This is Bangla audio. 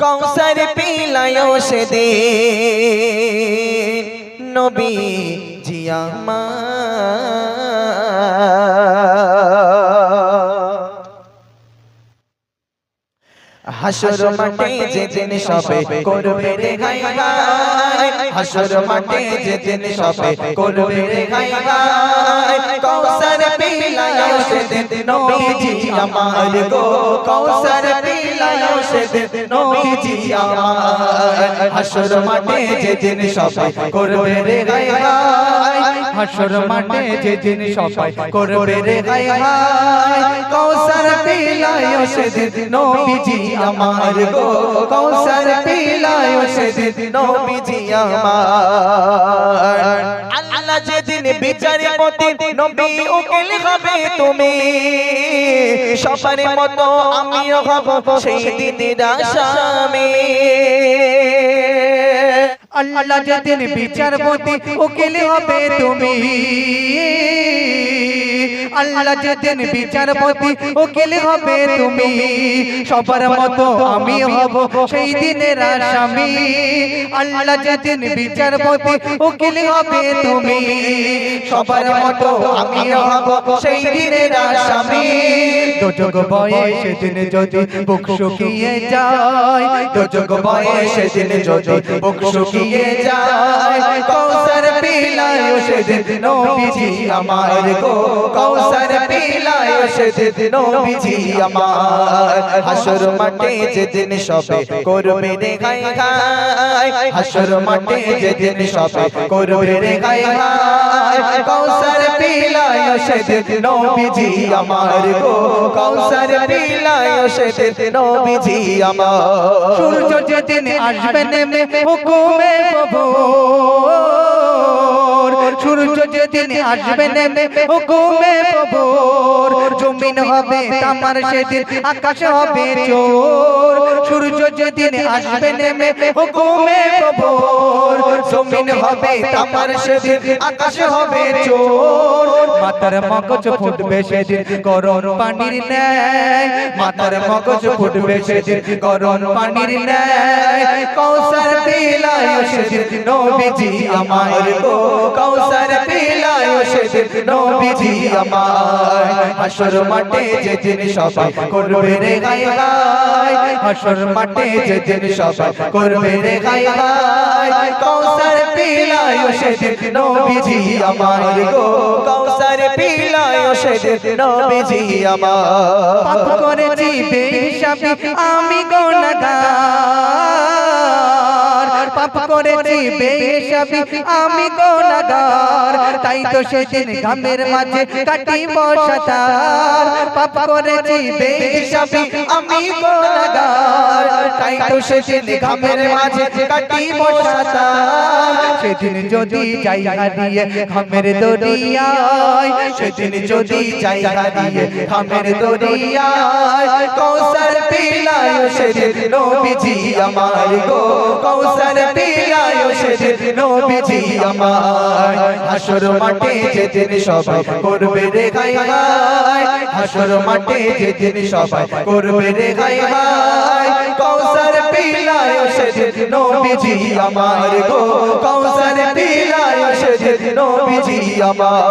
কৌসর পিলায় দে নবী জিয়ামা হাসর মাঠে যেদিন সবে করবে রে গাই গাই হাসর মাঠে যেদিন সবে করবে রে গাই গাই কৌসর পিলায় সেদিন নবীজি আমার গো, কৌসর পিলায় সেদিন নবীজি আমার হাসর মাঠে যেদিন সবে করবে রে গাই গাই হাসর মাঠে যেদিন সবাই করবে রে গাই গাই কৌসর পিলায় সেদিন নবীজি আমার গো। কৌসর পিলায় সেদিন নবীজি আমার যেদিন বিচারে পতি নবী উকিল হবে তুমি। সবার মতো আমিও হব সেই দিনের আসামি। আল্লাহ যেদিন বিচারপতি উকিল হবে তুমি। আল্লাহ যেদিন বিচারপতি উকিল হবে তুমি, সবার মতো আমি হব সেই দিনের আসামি। আল্লাহ যেদিন বিচারপতি উকিল হবে তুমি, সবার মতো আমি হব সেই দিনের আসামি। দোজক বয়ে সেদিন যদি বুক শুকিয়ে যায় দোজক বয়ে সেদিন যদি বুক শুকিয়ে যায় সেদিন নবীজি আমার গো কৌসর পিলায় সেদিন নবীজি আমার। হাসর মাঠে যেদিন সবে করবে রে গাই গাই হাসর মাঠে যেদিন সবে করবে রে গাই গাই কৌসর পিলায় সেদিন নবীজি আমার গো কৌসর পিলায় সেদিন নবীজি আমার। সূর্য যেদিন আসবে হুকুমে প্রভু। যেদিন আসবে নেমে হুকুমে প্রভু জমিন হবে তামার সেদিন, আকাশ হবে চোর। সূর্য যেদিন আসবে নেমে হুকুমে প্রভু জমিন হবে তামার সেদিন আকাশ হবে চোর। মাতার মগজ ফুটবে সেদিন গরম পানির ন্যায়। মাতার মগজ ফুটবে সেদিন গরম পানির ন্যায়। কৌসার পিলায় সেদিন নবীজি আমার গো কৌসর পিলায় সেদিন নবীজি আমার হাসর মাঠে যেদিন সবাই করবে রে গাই গাই হাসর মাঠে যেদিন সবাই করবে রে গাই গাই কৌসর পিলায় সেদিন নবীজি আমার গো। কৌসর পিলায় সেদিন নবীজি পাপ আমার করেছি বেহিসাবি আমি গুনাহগার পাপ করেছি বেহিসাবি আমি গুনাহগার তাই তো সেদিন ঘামের মাঝে কাটি বসাতার পাপ করেছি বেহিসাবি আমি গুনাহগার তাই তো সেদিন ঘামের মাঝে কাটি বসাতার সেদিন যদি যাই হারিয়ে ঘামের দরিয়ায়, সেদিন যদি যাই হারিয়ে খামের দরিয়ায় কৌসর পিলায় সেদিন নবীজি আমার গো। কৌসর পিলায় সেদিন নবীজি আমার। হাসর মাঠে যেদিন সবাই করবে রে গাই হাসর মাঠে যেদিন সবাই করবে রে গাই ভাই কৌসর পিলায় সেদিন নবীজি আমার গো কৌসর পিলায় সেদিন নবীজি আমার।